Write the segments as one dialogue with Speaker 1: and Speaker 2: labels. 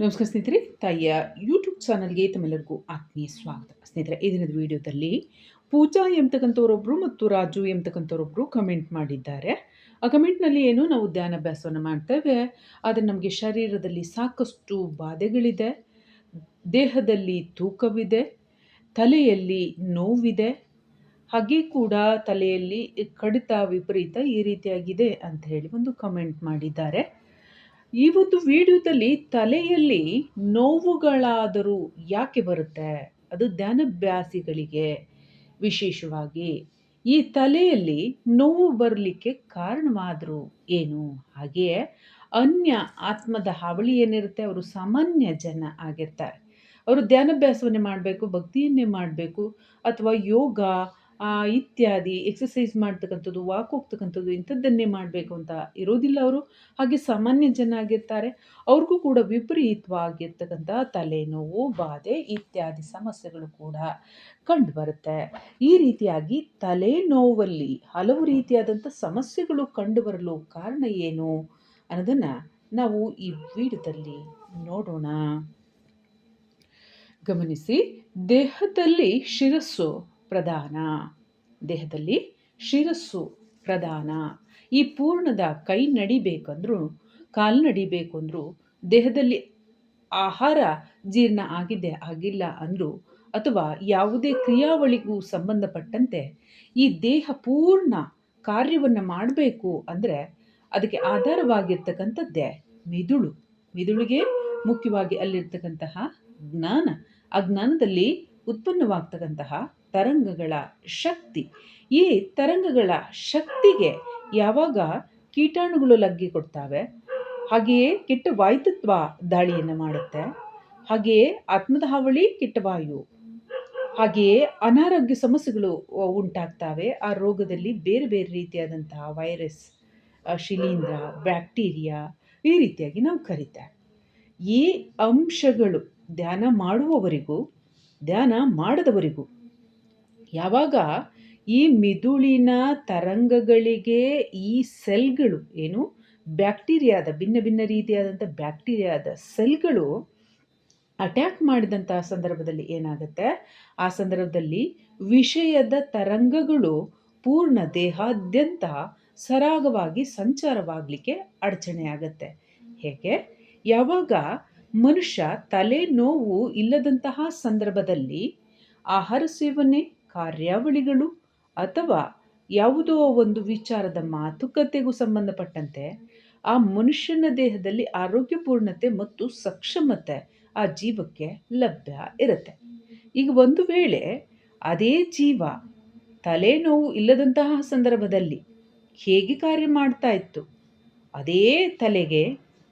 Speaker 1: ನಮಸ್ಕಾರ ಸ್ನೇಹಿತರೆ, ತಾಯಿಯ ಯೂಟ್ಯೂಬ್ ಚಾನಲ್ಗೆ ತಮ್ಮೆಲ್ಲರಿಗೂ ಆತ್ಮೀಯ ಸ್ವಾಗತ. ಸ್ನೇಹಿತರೆ, ಈ ದಿನದ ವಿಡಿಯೋದಲ್ಲಿ ಪೂಜಾ ಎಂಬತಕ್ಕಂಥವರೊಬ್ಬರು ಮತ್ತು ರಾಜು ಎಂಬತಕ್ಕಂಥವರೊಬ್ಬರು ಕಮೆಂಟ್ ಮಾಡಿದ್ದಾರೆ. ಆ ಕಮೆಂಟ್ನಲ್ಲಿ ಏನು, ನಾವು ಧ್ಯಾನಾಭ್ಯಾಸವನ್ನು ಮಾಡ್ತೇವೆ. ಆದರೆ ನಮಗೆ ಶರೀರದಲ್ಲಿ ಸಾಕಷ್ಟು ಬಾಧೆಗಳಿದೆ. ದೇಹದಲ್ಲಿ ತೂಕವಿದೆ. ತಲೆಯಲ್ಲಿ ನೋವಿದೆ. ಹಾಗೆ ಕೂಡ ತಲೆಯಲ್ಲಿ ಕಡಿತ ವಿಪರೀತ ಈ ರೀತಿಯಾಗಿದೆ ಅಂತ ಹೇಳಿ ಒಂದು ಕಮೆಂಟ್ ಮಾಡಿದ್ದಾರೆ. ಈ ಒಂದು ವಿಡಿಯೋದಲ್ಲಿ ತಲೆಯಲ್ಲಿ ನೋವುಗಳಾದರೂ ಯಾಕೆ ಬರುತ್ತೆ? ಅದು ಧ್ಯಾನಭ್ಯಾಸಿಗಳಿಗೆ ವಿಶೇಷವಾಗಿ. ಈ ತಲೆಯಲ್ಲಿ ನೋವು ಬರಲಿಕ್ಕೆ ಕಾರಣವಾದರೂ ಏನು? ಹಾಗೆಯೇ ಅನ್ಯ ಆತ್ಮದ ಹಾವಳಿ ಏನಿರುತ್ತೆ? ಅವರು ಸಾಮಾನ್ಯ ಜನ ಆಗಿರ್ತಾರೆ. ಅವರು ಧ್ಯಾನಭ್ಯಾಸವನ್ನೇ ಮಾಡಬೇಕು, ಭಕ್ತಿಯನ್ನೇ ಮಾಡಬೇಕು, ಅಥವಾ ಯೋಗ ಇತ್ಯಾದಿ ಎಕ್ಸಸೈಸ್ ಮಾಡ್ತಕ್ಕಂಥದ್ದು ವಾಕ್ ಹೋಗ್ತಕ್ಕಂಥದ್ದು, ಇಂಥದ್ದನ್ನೇ ಮಾಡಬೇಕು ಅಂತ ಇರೋದಿಲ್ಲ ಅವರು. ಹಾಗೆ ಸಾಮಾನ್ಯ ಜನ ಆಗಿರ್ತಾರೆ. ಅವ್ರಿಗೂ ಕೂಡ ವಿಪರೀತವಾಗಿರ್ತಕ್ಕಂಥ ತಲೆನೋವು, ಬಾಧೆ ಇತ್ಯಾದಿ ಸಮಸ್ಯೆಗಳು ಕೂಡ ಕಂಡುಬರುತ್ತೆ. ಈ ರೀತಿಯಾಗಿ ತಲೆನೋವಲ್ಲಿ ಹಲವು ರೀತಿಯಾದಂಥ ಸಮಸ್ಯೆಗಳು ಕಂಡುಬರಲು ಕಾರಣ ಏನು ಅನ್ನೋದನ್ನು ನಾವು ಈ ವಿಡಿಯೋದಲ್ಲಿ ನೋಡೋಣ. ಗಮನಿಸಿ, ದೇಹದಲ್ಲಿ ಶಿರಸ್ಸು ಪ್ರಧಾನ. ದೇಹದಲ್ಲಿ ಶಿರಸ್ಸು ಪ್ರಧಾನ. ಈ ಪೂರ್ಣದ ಕೈ ನಡಿಬೇಕಂದ್ರೂ, ಕಾಲು ನಡಿಬೇಕು ದೇಹದಲ್ಲಿ ಆಹಾರ ಜೀರ್ಣ ಆಗಿದೆ ಆಗಿಲ್ಲ ಅಂದರೂ, ಅಥವಾ ಯಾವುದೇ ಕ್ರಿಯಾವಳಿಗೂ ಸಂಬಂಧಪಟ್ಟಂತೆ ಈ ದೇಹ ಪೂರ್ಣ ಕಾರ್ಯವನ್ನು ಮಾಡಬೇಕು ಅಂದರೆ ಅದಕ್ಕೆ ಆಧಾರವಾಗಿರ್ತಕ್ಕಂಥದ್ದೇ ಮಿದುಳು. ಮಿದುಳಿಗೆ ಮುಖ್ಯವಾಗಿ ಅಲ್ಲಿರ್ತಕ್ಕಂತಹ ಜ್ಞಾನ. ಆ ಜ್ಞಾನದಲ್ಲಿ ಉತ್ಪನ್ನವಾಗ್ತಕ್ಕಂತಹ ತರಂಗಗಳ ಶಕ್ತಿ. ಈ ತರಂಗಗಳ ಶಕ್ತಿಗೆ ಯಾವಾಗ ಕೀಟಾಣುಗಳು ಲಗ್ಗೆ ಕೊಡ್ತಾವೆ, ಹಾಗೆಯೇ ಕೆಟ್ಟ ವಾಯುತತ್ವ ದಾಳಿಯನ್ನು ಮಾಡುತ್ತೆ, ಹಾಗೆಯೇ ಆತ್ಮದ ಹಾವಳಿ ಕೆಟ್ಟ ವಾಯು, ಹಾಗೆಯೇ ಅನಾರೋಗ್ಯ ಸಮಸ್ಯೆಗಳು ಉಂಟಾಗ್ತವೆ. ಆ ರೋಗದಲ್ಲಿ ಬೇರೆ ಬೇರೆ ರೀತಿಯಾದಂತಹ ವೈರಸ್ ಶಿಲೀಂಧ್ರ, ಬ್ಯಾಕ್ಟೀರಿಯಾ ಈ ರೀತಿಯಾಗಿ ನಾವು ಕರಿತೇವೆ ಈ ಅಂಶಗಳು ಧ್ಯಾನ ಮಾಡುವವರಿಗೂ, ಧ್ಯಾನ ಮಾಡದವರಿಗೂ ಯಾವಾಗ ಈ ಮಿದುಳಿನ ತರಂಗಗಳಿಗೆ ಈ ಸೆಲ್ಗಳು ಏನು ಬ್ಯಾಕ್ಟೀರಿಯಾದ ಭಿನ್ನ ಭಿನ್ನ ರೀತಿಯಾದಂಥ ಬ್ಯಾಕ್ಟೀರಿಯಾದ ಸೆಲ್ಗಳು ಅಟ್ಯಾಕ್ ಮಾಡಿದಂತಹ ಸಂದರ್ಭದಲ್ಲಿ ಏನಾಗುತ್ತೆ? ಆ ಸಂದರ್ಭದಲ್ಲಿ ವಿಷಯದ ತರಂಗಗಳು ಪೂರ್ಣ ದೇಹಾದ್ಯಂತ ಸರಾಗವಾಗಿ ಸಂಚಾರವಾಗಲಿಕ್ಕೆ ಆಗುತ್ತೆ. ಹೇಗೆ? ಯಾವಾಗ ಮನುಷ್ಯ ತಲೆ ನೋವು ಇಲ್ಲದಂತಹ ಸಂದರ್ಭದಲ್ಲಿ ಆಹಾರ ಸೇವನೆ ಕಾರ್ಯಾವಳಿಗಳು ಅಥವಾ ಯಾವುದೋ ಒಂದು ವಿಚಾರದ ಮಾತುಕತೆಗೂ ಸಂಬಂಧಪಟ್ಟಂತೆ ಆ ಮನುಷ್ಯನ ದೇಹದಲ್ಲಿ ಆರೋಗ್ಯಪೂರ್ಣತೆ ಮತ್ತು ಸಕ್ಷಮತೆ ಆ ಜೀವಕ್ಕೆ ಲಭ್ಯ ಇರುತ್ತೆ. ಈಗ ಒಂದು ವೇಳೆ ಅದೇ ಜೀವ ತಲೆನೋವು ಇಲ್ಲದಂತಹ ಸಂದರ್ಭದಲ್ಲಿ ಹೇಗೆ ಕಾರ್ಯ ಮಾಡ್ತಾ ಇತ್ತು? ಅದೇ ತಲೆಗೆ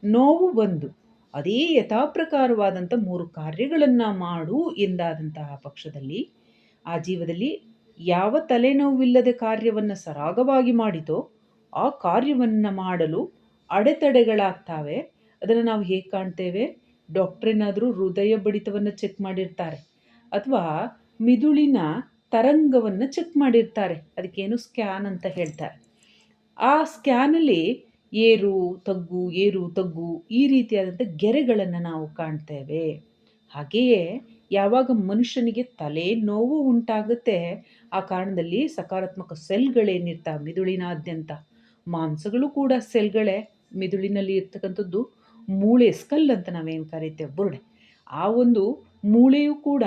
Speaker 1: ನೋವು ಬಂದು ಅದೇ ಯಥಾಪ್ರಕಾರವಾದಂಥ ಮೂರು ಕಾರ್ಯಗಳನ್ನು ಮಾಡು ಎಂದಾದಂತಹ ಪಕ್ಷದಲ್ಲಿ ಆ ಜೀವದಲ್ಲಿ ಯಾವ ತಲೆನೋವಿಲ್ಲದೆ ಕಾರ್ಯವನ್ನು ಸರಾಗವಾಗಿ ಮಾಡಿತೋ ಆ ಕಾರ್ಯವನ್ನು ಮಾಡಲು ಅಡೆತಡೆಗಳಾಗ್ತಾವೆ. ಅದನ್ನು ನಾವು ಹೇಗೆ ಕಾಣ್ತೇವೆ? ಡಾಕ್ಟ್ರೇನಾದರೂ ಹೃದಯ ಬಡಿತವನ್ನು ಚೆಕ್ ಮಾಡಿರ್ತಾರೆ ಅಥವಾ ಮಿದುಳಿನ ತರಂಗವನ್ನು ಚೆಕ್ ಮಾಡಿರ್ತಾರೆ. ಅದಕ್ಕೇನು ಸ್ಕ್ಯಾನ್ ಅಂತ ಹೇಳ್ತಾರೆ. ಆ ಸ್ಕ್ಯಾನಲ್ಲಿ ಏರು, ತಗ್ಗು ಏರು, ತಗ್ಗು ಈ ರೀತಿಯಾದಂಥ ಗೆರೆಗಳನ್ನು ನಾವು ಕಾಣ್ತೇವೆ. ಹಾಗೆಯೇ ಯಾವಾಗ ಮನುಷ್ಯನಿಗೆ ತಲೆ ನೋವು ಉಂಟಾಗುತ್ತೆ, ಆ ಕಾರಣದಲ್ಲಿ ಸಕಾರಾತ್ಮಕ ಸೆಲ್ಗಳೇನಿರ್ತಾ ಮಿದುಳಿನಾದ್ಯಂತ. ಮಾಂಸಗಳು ಕೂಡ ಸೆಲ್ಗಳೇ. ಮಿದುಳಿನಲ್ಲಿ ಇರ್ತಕ್ಕಂಥದ್ದು ಮೂಳೆ ಸ್ಕಲ್ ಅಂತ ನಾವೇನು ಕರೀತೇವೆ, ಬುರುಡೆ. ಆ ಒಂದು ಮೂಳೆಯೂ ಕೂಡ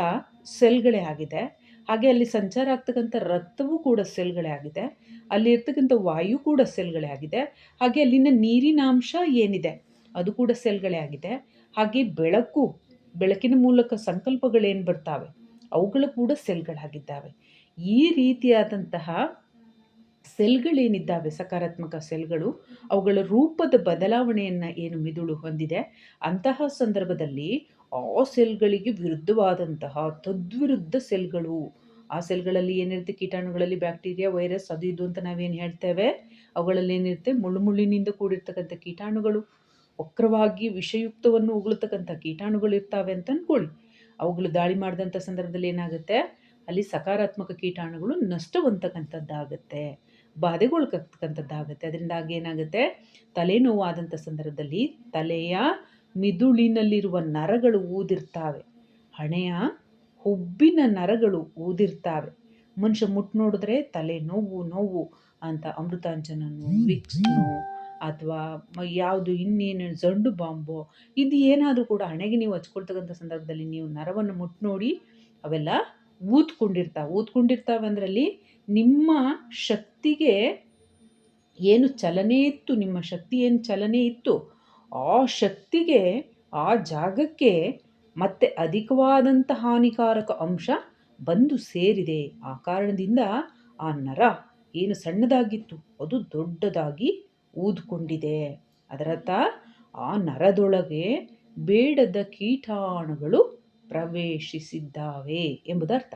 Speaker 1: ಸೆಲ್ಗಳೇ ಆಗಿದೆ. ಹಾಗೆ ಅಲ್ಲಿ ಸಂಚಾರ ಆಗ್ತಕ್ಕಂಥ ರಕ್ತವೂ ಕೂಡ ಸೆಲ್ಗಳೇ ಆಗಿದೆ. ಅಲ್ಲಿ ಇರ್ತಕ್ಕಂಥ ವಾಯು ಕೂಡ ಸೆಲ್ಗಳೇ ಆಗಿದೆ. ಹಾಗೆ ಅಲ್ಲಿನ ನೀರಿನ ಅಂಶ ಏನಿದೆ, ಅದು ಕೂಡ ಸೆಲ್ಗಳೇ ಆಗಿದೆ. ಹಾಗೆ ಬೆಳಕು ಬೆಳಕಿನ ಮೂಲಕ ಸಂಕಲ್ಪಗಳೇನು ಬರ್ತಾವೆ? ಅವುಗಳು ಕೂಡ ಸೆಲ್ಗಳಾಗಿದ್ದಾವೆ. ಈ ರೀತಿಯಾದಂತಹ ಸೆಲ್ಗಳೇನಿದ್ದಾವೆ, ಸಕಾರಾತ್ಮಕ ಸೆಲ್ಗಳು, ಅವುಗಳ ರೂಪದ ಬದಲಾವಣೆಯನ್ನು ಏನು ಮಿದುಳು ಹೊಂದಿದೆ? ಅಂತಹ ಸಂದರ್ಭದಲ್ಲಿ ಆ ಸೆಲ್ಗಳಿಗೆ ವಿರುದ್ಧವಾದಂತಹ ತದ್ವಿರುದ್ಧ ಸೆಲ್ಗಳು, ಆ ಸೆಲ್ಗಳಲ್ಲಿ ಏನಿರುತ್ತೆ? ಕೀಟಾಣುಗಳಲ್ಲಿ ಬ್ಯಾಕ್ಟೀರಿಯಾ, ವೈರಸ್ ಅದು ಇದು ಅಂತ ನಾವೇನು ಹೇಳ್ತೇವೆ? ಅವುಗಳಲ್ಲಿ ಏನಿರುತ್ತೆ ಮುಳ್ಳು ಮುಳ್ಳಿನಿಂದ ಕೂಡಿರ್ತಕ್ಕಂಥ ಕೀಟಾಣುಗಳು. ವಕ್ರವಾಗಿ ವಿಷಯುಕ್ತವನ್ನು ಉಗುಳ್ತಕ್ಕಂಥ ಕೀಟಾಣುಗಳು ಇರ್ತಾವೆ ಅಂತ ಅಂದ್ಕೊಳ್ಳಿ ಅವುಗಳು ದಾಳಿ ಮಾಡಿದಂಥ ಸಂದರ್ಭದಲ್ಲಿ ಏನಾಗುತ್ತೆ? ಅಲ್ಲಿ ಸಕಾರಾತ್ಮಕ ಕೀಟಾಣುಗಳು ನಷ್ಟವಂತಕ್ಕಂಥದ್ದಾಗುತ್ತೆ ಬಾಧೆಗೊಳ್ತಕ್ಕಂಥದ್ದಾಗುತ್ತೆ. ಅದರಿಂದಾಗಿ ಏನಾಗುತ್ತೆ? ತಲೆನೋವಾದಂಥ ಸಂದರ್ಭದಲ್ಲಿ ತಲೆಯ ಮಿದುಳಿನಲ್ಲಿರುವ ನರಗಳು ಊದಿರ್ತಾವೆ. ಹಣೆಯ ಹುಬ್ಬಿನ ನರಗಳು ಊದಿರ್ತಾವೆ. ಮನುಷ್ಯ ಮುಟ್ಟು ನೋಡಿದ್ರೆ ತಲೆ ನೋವು ನೋವು ಅಂತ ಅಮೃತಾಂಜನನು ವಿಕ್ಸ್ನು ಅಥವಾ ಯಾವುದು ಇನ್ನೇನು ಜಂಡು ಬಾಂಬೋ, ಇದು ಏನಾದರೂ ಕೂಡ ಹಣೆಗೆ ನೀವು ಹಚ್ಕೊಳ್ತಕ್ಕಂಥ ಸಂದರ್ಭದಲ್ಲಿ ನೀವು ನರವನ್ನು ಮುಟ್ಟು ನೋಡಿ ಅವೆಲ್ಲ ಊದ್ಕೊಂಡಿರ್ತಾವೆ ಊದ್ಕೊಂಡಿರ್ತಾವೆ ಅಂದ್ರಲ್ಲಿ ನಿಮ್ಮ ಶಕ್ತಿಗೆ ಏನು ಚಲನೆ ಇತ್ತು, ನಿಮ್ಮ ಶಕ್ತಿ ಏನು ಚಲನೆ ಇತ್ತು, ಆ ಶಕ್ತಿಗೆ, ಆ ಜಾಗಕ್ಕೆ ಮತ್ತೆ ಅಧಿಕವಾದಂಥ ಹಾನಿಕಾರಕ ಅಂಶ ಬಂದು ಸೇರಿದೆ. ಆ ಕಾರಣದಿಂದ ಆ ನರ ಏನು ಸಣ್ಣದಾಗಿತ್ತು, ಅದು ದೊಡ್ಡದಾಗಿ ಊದ್ಕೊಂಡಿದೆ. ಅದರರ್ಥ ಆ ನರದೊಳಗೆ ಬೇಡದ ಕೀಟಾಣುಗಳು ಪ್ರವೇಶಿಸಿದ್ದಾವೆ ಎಂಬುದರ್ಥ.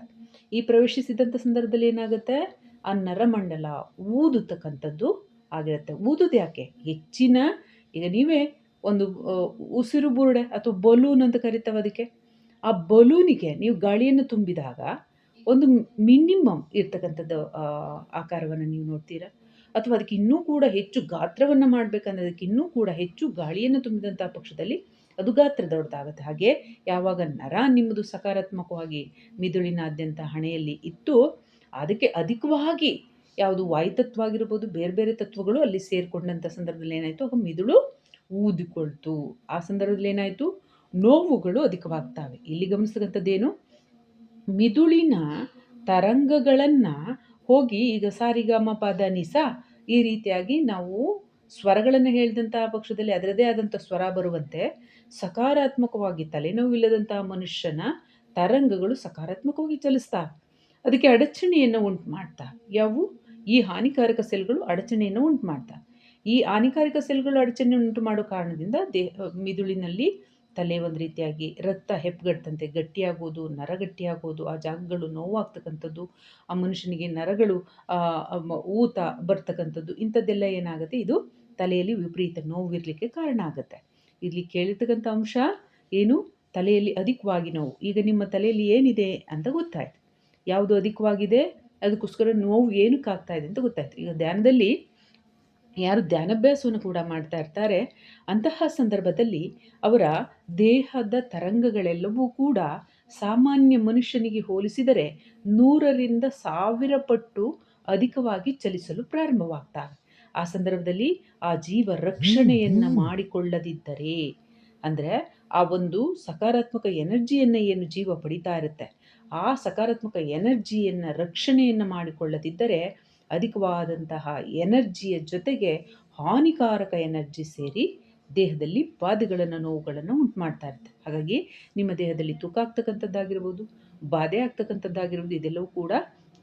Speaker 1: ಈ ಪ್ರವೇಶಿಸಿದಂಥ ಸಂದರ್ಭದಲ್ಲಿ ಏನಾಗುತ್ತೆ? ಆ ನರಮಂಡಲ ಊದುತಕ್ಕಂಥದ್ದು ಆಗಿರುತ್ತೆ. ಊದುದು ಯಾಕೆ? ಹೆಚ್ಚಿನ, ಈಗ ನೀವೇ ಒಂದು ಉಸಿರು ಬುರುಡೆ ಅಥವಾ ಬಲೂನ್ ಅಂತ ಕರಿತಾವೆ ಅದಕ್ಕೆ. ಆ ಬಲೂನಿಗೆ ನೀವು ಗಾಳಿಯನ್ನು ತುಂಬಿದಾಗ ಒಂದು ಮಿನಿಮಮ್ ಇರ್ತಕ್ಕಂಥದ್ದು ಆಕಾರವನ್ನು ನೀವು ನೋಡ್ತೀರಾ? ಅಥವಾ ಅದಕ್ಕೆ ಇನ್ನೂ ಕೂಡ ಹೆಚ್ಚು ಗಾತ್ರವನ್ನು ಮಾಡಬೇಕಂದ್ರೆ ಅದಕ್ಕೆ ಇನ್ನೂ ಕೂಡ ಹೆಚ್ಚು ಗಾಳಿಯನ್ನು ತುಂಬಿದಂಥ ಪಕ್ಷದಲ್ಲಿ ಅದು ಗಾತ್ರ ದೊಡ್ಡದಾಗುತ್ತೆ. ಹಾಗೆ ಯಾವಾಗ ನರ ನಿಮ್ಮದು ಸಕಾರಾತ್ಮಕವಾಗಿ ಮಿದುಳಿನಾದ್ಯಂತ ಹಣೆಯಲ್ಲಿ ಇತ್ತು ಅದಕ್ಕೆ ಅಧಿಕವಾಗಿ ಯಾವುದು ವಾಯುತತ್ವ ಆಗಿರ್ಬೋದು, ಬೇರೆ ಬೇರೆ ತತ್ವಗಳು ಅಲ್ಲಿ ಸೇರಿಕೊಂಡಂಥ ಸಂದರ್ಭದಲ್ಲಿ ಏನಾಯಿತು? ಆಗ ಮಿದುಳು ಊದಿಕೊಳ್ತು. ಆ ಸಂದರ್ಭದಲ್ಲಿ ಏನಾಯಿತು? ನೋವುಗಳು ಅಧಿಕವಾಗ್ತವೆ. ಇಲ್ಲಿ ಗಮನಿಸ್ತಕ್ಕಂಥದ್ದೇನು ಮಿದುಳಿನ ತರಂಗಗಳನ್ನು ಹೋಗಿ ಈಗ ಸಾರಿಗಮ ಪದ ನಿಸ ಈ ರೀತಿಯಾಗಿ ನಾವು ಸ್ವರಗಳನ್ನು ಹೇಳಿದಂತಹ ಪಕ್ಷದಲ್ಲಿ ಅದರದೇ ಆದಂಥ ಸ್ವರ ಬರುವಂತೆ ಸಕಾರಾತ್ಮಕವಾಗಿ ತಲೆನೋವಿಲ್ಲದಂತಹ ಮನುಷ್ಯನ ತರಂಗಗಳು ಸಕಾರಾತ್ಮಕವಾಗಿ ಚಲಿಸ್ತಾ, ಅದಕ್ಕೆ ಅಡಚಣೆಯನ್ನು ಉಂಟು ಮಾಡ್ತಾ ಯಾವುವು? ಈ ಹಾನಿಕಾರಕ ಸೆಲ್ಗಳು ಅಡಚಣೆಯನ್ನು ಉಂಟು ಮಾಡ್ತಾ ಈ ಹಾನಿಕಾರಕ ಸೆಲ್ಗಳು ಅಡಚಣೆ ಉಂಟು ಮಾಡೋ ಕಾರಣದಿಂದ ದೇಹ ಮಿದುಳಿನಲ್ಲಿ ತಲೆ ಒಂದು ರೀತಿಯಾಗಿ ರಕ್ತ ಹೆಪ್ಪುಗಟ್ಟಂತೆ ಗಟ್ಟಿಯಾಗೋದು ನರ ಗಟ್ಟಿಯಾಗೋದು ಆ ಜಾಗಗಳು ನೋವಾಗ್ತಕ್ಕಂಥದ್ದು, ಆ ಮನುಷ್ಯನಿಗೆ ನರಗಳು ಊತ ಬರ್ತಕ್ಕಂಥದ್ದು, ಇಂಥದ್ದೆಲ್ಲ ಏನಾಗುತ್ತೆ? ಇದು ತಲೆಯಲ್ಲಿ ವಿಪರೀತ ನೋವಿರಲಿಕ್ಕೆ ಕಾರಣ ಆಗುತ್ತೆ. ಇಲ್ಲಿ ಕೇಳಿರ್ತಕ್ಕಂಥ ಅಂಶ ಏನು? ತಲೆಯಲ್ಲಿ ಅಧಿಕವಾಗಿ ನೋವು. ಈಗ ನಿಮ್ಮ ತಲೆಯಲ್ಲಿ ಏನಿದೆ ಅಂತ ಗೊತ್ತಾಯ್ತು. ಯಾವುದು ಅಧಿಕವಾಗಿದೆ? ಅದಕ್ಕೋಸ್ಕರ ನೋವು ಏನಕ್ಕೆ ಆಗ್ತಾ ಇದೆ ಅಂತ ಗೊತ್ತಾಯ್ತು. ಈಗ ಧ್ಯಾನದಲ್ಲಿ ಯಾರು ಧ್ಯಾನಾಭ್ಯಾಸವನ್ನು ಕೂಡ ಮಾಡ್ತಾ ಇರ್ತಾರೆ ಅಂತಹ ಸಂದರ್ಭದಲ್ಲಿ ಅವರ ದೇಹದ ತರಂಗಗಳೆಲ್ಲವೂ ಕೂಡ ಸಾಮಾನ್ಯ ಮನುಷ್ಯನಿಗೆ ಹೋಲಿಸಿದರೆ ನೂರರಿಂದ ಸಾವಿರ ಪಟ್ಟು ಅಧಿಕವಾಗಿ ಚಲಿಸಲು ಪ್ರಾರಂಭವಾಗ್ತಾರೆ. ಆ ಸಂದರ್ಭದಲ್ಲಿ ಆ ಜೀವ ರಕ್ಷಣೆಯನ್ನು ಮಾಡಿಕೊಳ್ಳದಿದ್ದರೆ ಅಂದರೆ ಆ ಒಂದು ಸಕಾರಾತ್ಮಕ ಎನರ್ಜಿಯನ್ನು ಏನು ಜೀವ ಪಡಿತಾ ಇರುತ್ತೆ ಆ ಸಕಾರಾತ್ಮಕ ಎನರ್ಜಿಯನ್ನು ರಕ್ಷಣೆಯನ್ನು ಮಾಡಿಕೊಳ್ಳದಿದ್ದರೆ ಅಧಿಕವಾದಂತಹ ಎನರ್ಜಿಯ ಜೊತೆಗೆ ಹಾನಿಕಾರಕ ಎನರ್ಜಿ ಸೇರಿ ದೇಹದಲ್ಲಿ ಬಾಧೆಗಳನ್ನು, ನೋವುಗಳನ್ನು ಉಂಟು ಮಾಡ್ತಾ ಇರ್ತದೆ ಹಾಗಾಗಿ ನಿಮ್ಮ ದೇಹದಲ್ಲಿ ತೂಕ ಆಗ್ತಕ್ಕಂಥದ್ದಾಗಿರ್ಬೋದು, ಬಾಧೆ ಆಗ್ತಕ್ಕಂಥದ್ದಾಗಿರ್ಬೋದು, ಇದೆಲ್ಲವೂ ಕೂಡ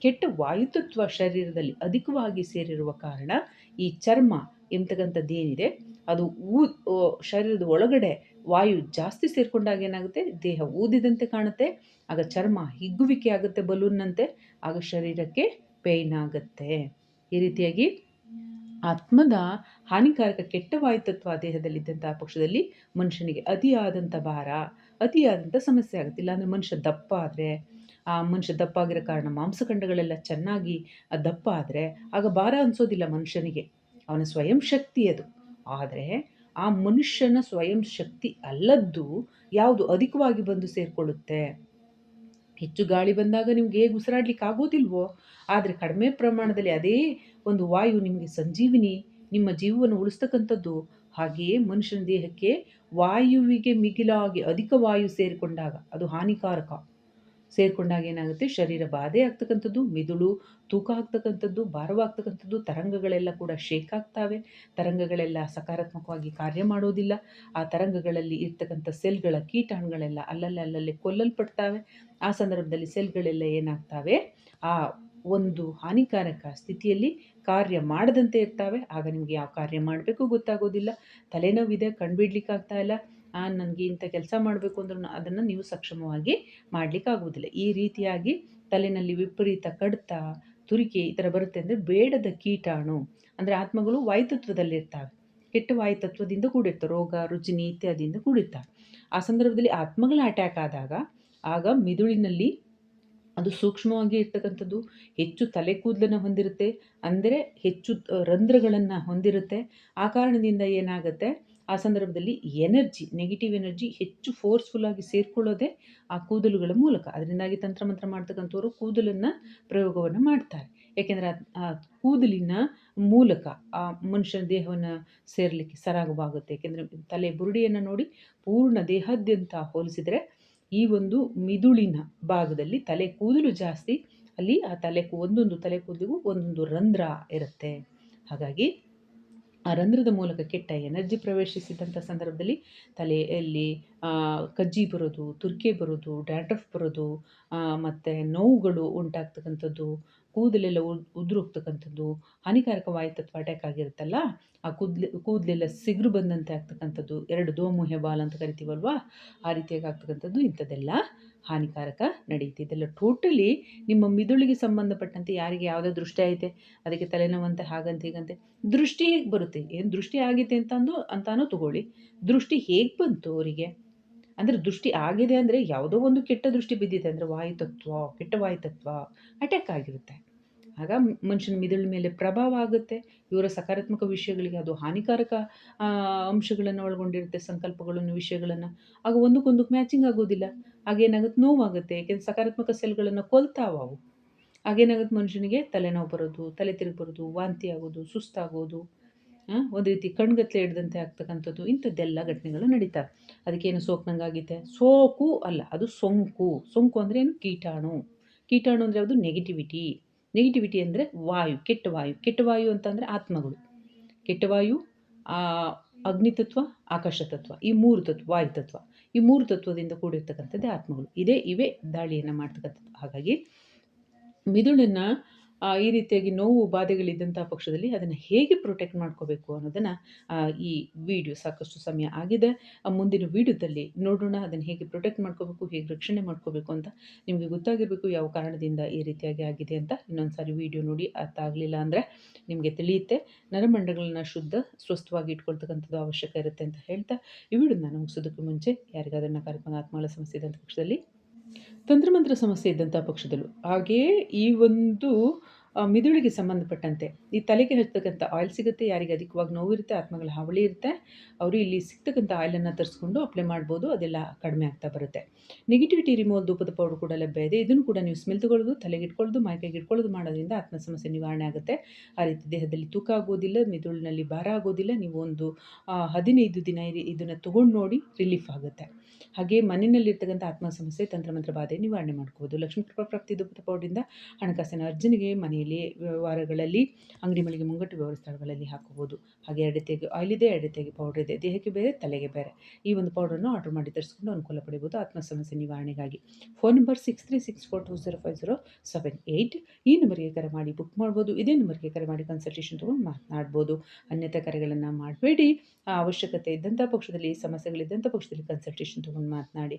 Speaker 1: ಕೆಟ್ಟ ವಾಯುತತ್ವ ಶರೀರದಲ್ಲಿ ಅಧಿಕವಾಗಿ ಸೇರಿರುವ ಕಾರಣ ಈ ಚರ್ಮ ಎಂಬತಕ್ಕಂಥದ್ದೇನಿದೆ ಅದು ಊ ಶರೀರದ ಒಳಗಡೆ ವಾಯು ಜಾಸ್ತಿ ಸೇರಿಕೊಂಡಾಗ ಏನಾಗುತ್ತೆ, ದೇಹ ಊದಿದಂತೆ ಕಾಣುತ್ತೆ, ಆಗ ಚರ್ಮ ಹಿಗ್ಗುವಿಕೆ ಆಗುತ್ತೆ ಬಲೂನ್ನಂತೆ, ಆಗ ಶರೀರಕ್ಕೆ ಪೇಯ್ನ್ ಆಗುತ್ತೆ. ಈ ರೀತಿಯಾಗಿ ಆತ್ಮದ ಹಾನಿಕಾರಕ ಕೆಟ್ಟ ವಾಯುತತ್ವ ದೇಹದಲ್ಲಿದ್ದಂಥ ಪಕ್ಷದಲ್ಲಿ ಮನುಷ್ಯನಿಗೆ ಅತಿಯಾದಂಥ ಭಾರ ಅತಿಯಾದಂಥ ಸಮಸ್ಯೆ ಆಗುತ್ತೆ. ಇಲ್ಲಾಂದರೆ ಮನುಷ್ಯ ದಪ್ಪ ಆದರೆ, ಆ ಮನುಷ್ಯ ದಪ್ಪ ಆಗಿರೋ ಕಾರಣ ಮಾಂಸಖಂಡಗಳೆಲ್ಲ ಚೆನ್ನಾಗಿ ದಪ್ಪ ಆದರೆ ಆಗ ಭಾರ ಅನಿಸೋದಿಲ್ಲ ಮನುಷ್ಯನಿಗೆ. ಅವನ ಸ್ವಯಂ ಶಕ್ತಿ ಅದು. ಆದರೆ ಆ ಮನುಷ್ಯನ ಸ್ವಯಂ ಶಕ್ತಿ ಅಲ್ಲದ್ದು ಯಾವುದು ಅಧಿಕವಾಗಿ ಬಂದು ಸೇರಿಕೊಳ್ಳುತ್ತೆ? ಹೆಚ್ಚು ಗಾಳಿ ಬಂದಾಗ ನಿಮ್ಗೆ ಹೇಗೆ ಉಸಿರಾಡ್ಲಿಕ್ಕೆ ಆಗೋದಿಲ್ವೋ, ಆದರೆ ಕಡಿಮೆ ಪ್ರಮಾಣದಲ್ಲಿ ಅದೇ ಒಂದು ವಾಯು ನಿಮಗೆ ಸಂಜೀವಿನಿ, ನಿಮ್ಮ ಜೀವವನ್ನು ಉಳಿಸ್ತಕ್ಕಂಥದ್ದು. ಹಾಗೆಯೇ ಮನುಷ್ಯನ ದೇಹಕ್ಕೆ ವಾಯುವಿಗೆ ಮಿಗಿಲಾಗಿ ಅಧಿಕ ವಾಯು ಸೇರಿಕೊಂಡಾಗ ಅದು ಹಾನಿಕಾರಕ. ಸೇರಿಕೊಂಡಾಗ ಏನಾಗುತ್ತೆ? ಶರೀರ ಬಾಧೆ ಆಗ್ತಕ್ಕಂಥದ್ದು, ಮಿದುಳು ತೂಕ ಆಗ್ತಕ್ಕಂಥದ್ದು ಭಾರವಾಗ್ತಕ್ಕಂಥದ್ದು ತರಂಗಗಳೆಲ್ಲ ಕೂಡ ಶೇಕ್ ಆಗ್ತಾವೆ. ತರಂಗಗಳೆಲ್ಲ ಸಕಾರಾತ್ಮಕವಾಗಿ ಕಾರ್ಯ ಮಾಡೋದಿಲ್ಲ. ಆ ತರಂಗಗಳಲ್ಲಿ ಇರ್ತಕ್ಕಂಥ ಸೆಲ್ಗಳ ಕೀಟಾಣುಗಳೆಲ್ಲ ಅಲ್ಲಲ್ಲಿ ಅಲ್ಲಲ್ಲಿ ಕೊಲ್ಲಲ್ಪಡ್ತಾವೆ. ಆ ಸಂದರ್ಭದಲ್ಲಿ ಸೆಲ್ಗಳೆಲ್ಲ ಏನಾಗ್ತಾವೆ? ಆ ಒಂದು ಹಾನಿಕಾರಕ ಸ್ಥಿತಿಯಲ್ಲಿ ಕಾರ್ಯ ಮಾಡದಂತೆ ಇರ್ತಾವೆ. ಆಗ ನಿಮಗೆ ಯಾವ ಕಾರ್ಯ ಮಾಡಬೇಕು ಗೊತ್ತಾಗೋದಿಲ್ಲ. ತಲೆನೋವಿದೆ ಕಂಡುಬಿಡ್ಲಿಕ್ಕಾಗ್ತಾ ಇಲ್ಲ. ನನಗೆ ಇಂಥ ಕೆಲಸ ಮಾಡಬೇಕು ಅಂದ್ರೂ ಅದನ್ನು ನೀವು ಸಕ್ಷಮವಾಗಿ ಮಾಡಲಿಕ್ಕಾಗೋದಿಲ್ಲ ಈ ರೀತಿಯಾಗಿ ತಲೆಯಲ್ಲಿ ವಿಪರೀತ ಕಡಿತ, ತುರಿಕೆ ಈ ಥರ ಬರುತ್ತೆ ಅಂದರೆ ಬೇಡದ ಕೀಟಾಣು ಅಂದರೆ ಆತ್ಮಗಳು ವಾಯುತತ್ವದಲ್ಲಿರ್ತವೆ. ಕೆಟ್ಟ ವಾಯುತತ್ವದಿಂದ ಕೂಡಿರ್ತವೆ, ರೋಗ ರುಚಿನಿ ಇತ್ಯಾದಿಯಿಂದ ಕೂಡಿರ್ತವೆ. ಆ ಸಂದರ್ಭದಲ್ಲಿ ಆತ್ಮಗಳ ಅಟ್ಯಾಕ್ ಆದಾಗ ಆಗ ಮಿದುಳಿನಲ್ಲಿ ಅದು ಸೂಕ್ಷ್ಮವಾಗಿ ಇರ್ತಕ್ಕಂಥದ್ದು, ಹೆಚ್ಚು ತಲೆ ಕೂದಲನ್ನು ಹೊಂದಿರುತ್ತೆ, ಅಂದರೆ ಹೆಚ್ಚು ರಂಧ್ರಗಳನ್ನು ಹೊಂದಿರುತ್ತೆ. ಆ ಕಾರಣದಿಂದ ಏನಾಗುತ್ತೆ? ಆ ಸಂದರ್ಭದಲ್ಲಿ ಎನರ್ಜಿ ನೆಗೆಟಿವ್ ಎನರ್ಜಿ ಹೆಚ್ಚು ಫೋರ್ಸ್‌ಫುಲ್ಲಾಗಿ ಸೇರ್ಕೊಳ್ಳೋದೇ ಆ ಕೂದಲುಗಳ ಮೂಲಕ. ಅದರಿಂದಾಗಿ ತಂತ್ರಮಂತ್ರ ಮಾಡ್ತಕ್ಕಂಥವ್ರು ಕೂದಲನ್ನು ಪ್ರಯೋಗವನ್ನು ಮಾಡ್ತಾರೆ. ಏಕೆಂದರೆ ಆ ಕೂದಲಿನ ಮೂಲಕ ಆ ಮನುಷ್ಯನ ದೇಹವನ್ನು ಸೇರಲಿಕ್ಕೆ ಸರಾಗವಾಗುತ್ತೆ. ಏಕೆಂದರೆ ತಲೆ ಬುರುಡಿಯನ್ನು ನೋಡಿ ಪೂರ್ಣ ದೇಹಾದ್ಯಂತ ಹೋಲಿಸಿದರೆ ಈ ಒಂದು ಮಿದುಳಿನ ಭಾಗದಲ್ಲಿ ತಲೆ ಕೂದಲು ಜಾಸ್ತಿ. ಅಲ್ಲಿ ಆ ತಲೆ ಒಂದೊಂದು ತಲೆ ಕೂದಲಿಗೂ ಒಂದೊಂದು ರಂಧ್ರ ಇರುತ್ತೆ. ಹಾಗಾಗಿ ಆ ರಂಧ್ರದ ಮೂಲಕ ಕೆಟ್ಟ ಎನರ್ಜಿ ಪ್ರವೇಶಿಸಿದಂಥ ಸಂದರ್ಭದಲ್ಲಿ ತಲೆಯಲ್ಲಿ ಕಜ್ಜಿ ಬರೋದು, ತುರಿಕೆ ಬರೋದು, ಡ್ಯಾಂಡ್ರಫ್ ಬರೋದು, ಮತ್ತು ನೋವುಗಳು ಉಂಟಾಗ್ತಕ್ಕಂಥದ್ದು, ಕೂದಲೆಲ್ಲ ಉದ್ ಹೋಗ್ತಕ್ಕಂಥದ್ದು ಹಾನಿಕಾರಕ ವಾಯುತತ್ವ ಅಟ್ಯಾಕ್ ಆಗಿರುತ್ತಲ್ಲ, ಆ ಕೂದಲು, ಕೂದಲೆಲ್ಲ ಸಿಗುರು ಬಂದಂತೆ ಆಗ್ತಕ್ಕಂಥದ್ದು, ಎರಡು ದೋಮು ಬಾಲ್ ಅಂತ ಕರಿತೀವಲ್ವಾ, ಆ ರೀತಿಯಾಗಿ ಆಗ್ತಕ್ಕಂಥದ್ದು ಇಂಥದ್ದೆಲ್ಲ ಹಾನಿಕಾರಕ ನಡೆಯುತ್ತೆ ಇದೆಲ್ಲ ಟೋಟಲಿ ನಿಮ್ಮ ಮಿದುಳಿಗೆ ಸಂಬಂಧಪಟ್ಟಂತೆ ಯಾರಿಗೆ ಯಾವುದೇ ದೃಷ್ಟಿ ಐತೆ? ಅದಕ್ಕೆ ತಲೆನೋವಂತೆ, ಹಾಗಂತ, ಹೀಗಂತೆ. ದೃಷ್ಟಿ ಹೇಗೆ ಬರುತ್ತೆ? ಏನು ದೃಷ್ಟಿ ಆಗೈತೆ ಅಂತಂದು, ಅಂತಾನೂ ತಗೊಳ್ಳಿ. ದೃಷ್ಟಿ ಹೇಗೆ ಬಂತು ಅವರಿಗೆ? ಅಂದರೆ ದೃಷ್ಟಿ ಆಗಿದೆ ಅಂದರೆ ಯಾವುದೋ ಒಂದು ಕೆಟ್ಟ ದೃಷ್ಟಿ ಬಿದ್ದಿದೆ ಅಂದರೆ ವಾಯುತತ್ವ ಕೆಟ್ಟ ವಾಯುತತ್ವ ಅಟ್ಯಾಕ್ ಆಗಿರುತ್ತೆ. ಆಗ ಮನುಷ್ಯನ ಮಿದುಳ ಮೇಲೆ ಪ್ರಭಾವ ಆಗುತ್ತೆ. ಇವರ ಸಕಾರಾತ್ಮಕ ವಿಷಯಗಳಿಗೆ ಅದು ಹಾನಿಕಾರಕ ಅಂಶಗಳನ್ನು ಒಳಗೊಂಡಿರುತ್ತೆ, ಸಂಕಲ್ಪಗಳನ್ನು, ವಿಷಯಗಳನ್ನು. ಆಗ ಒಂದಕ್ಕೊಂದಕ್ಕೆ ಮ್ಯಾಚಿಂಗ್ ಆಗೋದಿಲ್ಲ. ಹಾಗೇನಾಗುತ್ತೆ ನೋವಾಗುತ್ತೆ. ಏಕೆಂದರೆ ಸಕಾರಾತ್ಮಕ ಸೆಲ್ಗಳನ್ನು ಕೊಲ್ತಾವ ಅವು. ಆಗೇನಾಗುತ್ತೆ ಮನುಷ್ಯನಿಗೆ ತಲೆನೋವು ಬರೋದು, ತಲೆ ತಿರುಗಿ ಬರೋದು, ವಾಂತಿ ಆಗೋದು, ಸುಸ್ತಾಗೋದು ಒಂದು ರೀತಿ ಕಣ್ಗತ್ಲೆ ಹಿಡ್ದಂತೆ ಆಗ್ತಕ್ಕಂಥದ್ದು. ಇಂಥದ್ದೆಲ್ಲ ಘಟನೆಗಳು ನಡೀತಾವೆ ಅದಕ್ಕೇನು ಸೋಕ್ನಂಗಾಗಿದೆ ಸೋಕು ಅಲ್ಲ, ಅದು ಸೋಂಕು. ಸೋಂಕು ಅಂದರೆ ಏನು? ಕೀಟಾಣು. ಕೀಟಾಣು ಅಂದರೆ ಅದು ನೆಗೆಟಿವಿಟಿ ನೆಗೆಟಿವಿಟಿ ಅಂದರೆ ವಾಯು, ಕೆಟ್ಟ ವಾಯು. ಕೆಟ್ಟ ವಾಯು ಅಂತಂದರೆ ಆತ್ಮಗಳು. ಕೆಟ್ಟ ವಾಯು ಅಗ್ನಿತತ್ವ ಆಕಾಶ ತತ್ವ ಈ ಮೂರು ತತ್ವ, ವಾಯು ತತ್ವ. ಈ ಮೂರು ತತ್ವದಿಂದ ಕೂಡಿರ್ತಕ್ಕಂಥದ್ದೇ ಆತ್ಮಗಳು. ಇದೇ, ಇವೇ ದಾಳಿಯನ್ನು ಮಾಡ್ತಕ್ಕಂಥದ್ದು. ಹಾಗಾಗಿ ಮಿದುಳನ್ನು ಈ ರೀತಿಯಾಗಿ ನೋವು ಬಾಧೆಗಳಿದ್ದಂಥ ಪಕ್ಷದಲ್ಲಿ ಅದನ್ನು ಹೇಗೆ ಪ್ರೊಟೆಕ್ಟ್ ಮಾಡ್ಕೋಬೇಕು ಅನ್ನೋದನ್ನು ಈ ವಿಡಿಯೋ ಸಾಕಷ್ಟು ಸಮಯ ಆಗಿದೆ. ಮುಂದಿನ ವಿಡಿಯೋದಲ್ಲಿ ನೋಡೋಣ, ಅದನ್ನು ಹೇಗೆ ಪ್ರೊಟೆಕ್ಟ್ ಮಾಡ್ಕೋಬೇಕು, ಹೇಗೆ ರಕ್ಷಣೆ ಮಾಡ್ಕೋಬೇಕು ಅಂತ ನಿಮಗೆ ಗೊತ್ತಾಗಿರಬೇಕು ಯಾವ ಕಾರಣದಿಂದ ಈ ರೀತಿಯಾಗಿ ಆಗಿದೆ ಅಂತ. ಇನ್ನೊಂದು ಸಾರಿ ವಿಡಿಯೋ ನೋಡಿ ಅರ್ಥ ಆಗಲಿಲ್ಲ ಅಂದರೆ ನಿಮಗೆ ತಿಳಿಯುತ್ತೆ. ನರಮಂಡಲಗಳನ್ನ ಶುದ್ಧ, ಸ್ವಸ್ಥವಾಗಿ ಇಟ್ಕೊಳ್ತಕ್ಕಂಥದ್ದು ಅವಶ್ಯಕ ಇರುತ್ತೆ ಅಂತ ಹೇಳ್ತಾ ಈ ವಿಡಿಯೋನ ಮುಗಿಸೋದಕ್ಕೆ ಮುಂಚೆ ಯಾರಿಗಾದ್ರೂ ನಕಾರಾತ್ಮಕ ಆತ್ಮಗಳ ಸಮಸ್ಯೆ ಇದ್ದಂಥ ಪಕ್ಷದಲ್ಲಿ ತಂತ್ರಮಂತ್ರ ಸಮಸ್ಯೆ ಇದ್ದಂಥ ಪಕ್ಷದಲ್ಲೂ. ಹಾಗೆಯೇ ಈ ಒಂದು ಮಿದುಳಿಗೆ ಸಂಬಂಧಪಟ್ಟಂತೆ ಈ ತಲೆಗೆ ಹಚ್ಚತಕ್ಕಂಥ ಆಯಿಲ್ ಸಿಗುತ್ತೆ, ಯಾರಿಗೆ ಅಧಿಕವಾಗಿ ನೋವಿರುತ್ತೆ, ಆತ್ಮಗಳ ಹಾವಳಿ ಇರುತ್ತೆ, ಅವರು ಇಲ್ಲಿ ಸಿಗ್ತಕ್ಕಂಥ ಆಯಿಲನ್ನು ತರಿಸ್ಕೊಂಡು ಅಪ್ಲೈ ಮಾಡ್ಬೋದು, ಅದೆಲ್ಲ ಕಡಿಮೆ ಆಗ್ತಾ ಬರುತ್ತೆ. ನೆಗೆಟಿವಿಟಿ ರಿಮೂವಲ್ ಧೂಪದ ಪೌಡರ್ ಕೂಡ ಲಭ್ಯ ಇದೆ. ಇದನ್ನು ಕೂಡ ನೀವು ಸ್ಮೆಲ್ ತಗೊಳ್ಳೋದು, ತಲೆಗೆ ಇಟ್ಕೊಳ್ಳೋದು ಮೈಕೈಗೆ ಇಟ್ಕೊಳ್ಳೋದು ಮಾಡೋದ್ರಿಂದ ಆತ್ಮ ಸಮಸ್ಯೆ ನಿವಾರಣೆ ಆಗುತ್ತೆ. ಆ ರೀತಿ ದೇಹದಲ್ಲಿ ತೂಕ ಆಗೋದಿಲ್ಲ, ಮಿದುಳಿನಲ್ಲಿ ಭಾರ ಆಗೋದಿಲ್ಲ. ನೀವು ಒಂದು ಹದಿನೈದು ದಿನ ಇದನ್ನು ತೊಗೊಂಡು ನೋಡಿ ರಿಲೀಫ್ ಆಗುತ್ತೆ. ಹಾಗೆ ಮನೆಯಲ್ಲಿರ್ತಕ್ಕಂಥ ಆತ್ಮ ಸಮಸ್ಯೆ ತಂತ್ರಮಂತ್ರ ಬಾಧೆ ನಿವಾರಣೆ ಮಾಡ್ಕೋಬೋದು ಲಕ್ಷ್ಮೀ ಕೃಪಾ ಪ್ರಾಪ್ತಿ ಧೂಪದ ಪೌಡರಿಂದ ಹಣಕಾಸಿನ ಅರ್ಜನೆಗೆ ಮನೆಯಲ್ಲಿ ವ್ಯವಹಾರಗಳಲ್ಲಿ, ಅಂಗಡಿ ಮಳಿಗೆ ಮುಂಗಟ್ಟು ವ್ಯವಹಾರ ಸ್ಥಳಗಳಲ್ಲಿ ಹಾಕೋಬೋದು ಹಾಗೆ ಎಡತೆಗೆ ಆಯಿಲ್ ಇದೆ ಎಡತೆಗೆ ಪೌಡರ್ ಇದೆ, ದೇಹಕ್ಕೆ ಬೇರೆ, ತಲೆಗೆ ಬೇರೆ. ಈ ಒಂದು ಪೌಡರನ್ನು ಆರ್ಡರ್ ಮಾಡಿ ತರಿಸ್ಕೊಂಡು ಅನುಕೂಲ ಪಡೆಯಬಹುದು ಆತ್ಮ ಸಮಸ್ಯೆ ನಿವಾರಣೆಗಾಗಿ. Phone number six three six four two zero five zero seven eight ಈ ನಂಬರ್ಗೆ ಕರೆ ಮಾಡಿ ಬುಕ್ ಮಾಡ್ಬೋದು. ಇದೇ ನಂಬರ್ಗೆ ಕರೆ ಮಾಡಿ ಕನ್ಸಲ್ಟೇಷನ್ ತೊಗೊಂಡು ಮಾತನಾಡ್ಬೋದು. ಅನ್ಯತೆ ಕರೆಗಳನ್ನು ಮಾಡಬೇಡಿ. ಅವಶ್ಯಕತೆ ಇದ್ದಂಥ ಪಕ್ಷದಲ್ಲಿ, ಸಮಸ್ಯೆಗಳಿದ್ದಂಥ ಪಕ್ಷದಲ್ಲಿ ಕನ್ಸಲ್ಟೇಷನ್ ತೊಗೊಂಡು ಮಾತನಾಡಿ.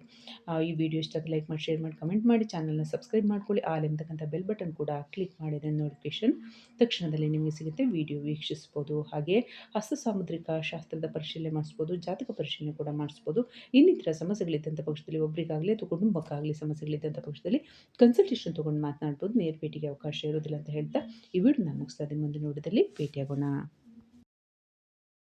Speaker 1: ಈ ವಿಡಿಯೋ ಇಷ್ಟ ಲೈಕ್ ಮಾಡಿ ಶೇರ್ ಮಾಡಿ ಕಮೆಂಟ್ ಮಾಡಿ ಚಾನಲ್ನ ಸಬ್ಸ್ಕ್ರೈಬ್ ಮಾಡ್ಕೊಳ್ಳಿ. ಆಲ್ ಎಂತಕ್ಕಂಥ ಬೆಲ್ ಬಟನ್ ಕೂಡ ಕ್ಲಿಕ್ ಮಾಡಿದ ನೋಟಿಫಿಕೇಶನ್ ತಕ್ಷಣದಲ್ಲಿ ನಿಮಗೆ ಸಿಗುತ್ತೆ. ವಿಡಿಯೋ ವೀಕ್ಷಿಸ್ಬೋದು. ಹಾಗೆ ಹಸ್ತ ಸಾಮುದ್ರಿಕ ಶಾಸ್ತ್ರದ ಪರಿಶೀಲನೆ ಮಾಡಿಸ್ಬೋದು. ಜಾತಕ ಪರಿಶೀಲನೆ ಕೂಡ ಮಾಡಿಸ್ಬೋದು. ಇನ್ನಿತರ ಸಮಸ್ಯೆಗಳಿದ್ದಂಥ ಪಕ್ಷದಲ್ಲಿ ಒಬ್ಬರಿಗಾಗಲಿ ಅಥವಾ ಕುಟುಂಬಕ್ಕಾಗಲಿ ಸಮಸ್ಯೆಗಳಿದ್ದಂಥ ಪಕ್ಷದಲ್ಲಿ ಕನ್ಸಲ್ಟೇಷನ್ ತೊಗೊಂಡು ಮಾತನಾಡ್ಬೋದು. ನೇರ ಭೇಟಿಗೆ ಅವಕಾಶ ಇರೋದಿಲ್ಲ ಅಂತ ಹೇಳ್ತಾ ಈ ವಿಡಿಯೋ ನಾನು ಮುಗಿಸ್ತಾ ಮುಂದಿನ ವಿಡಿಯೋದಲ್ಲಿ ಭೇಟಿಯಾಗೋಣ.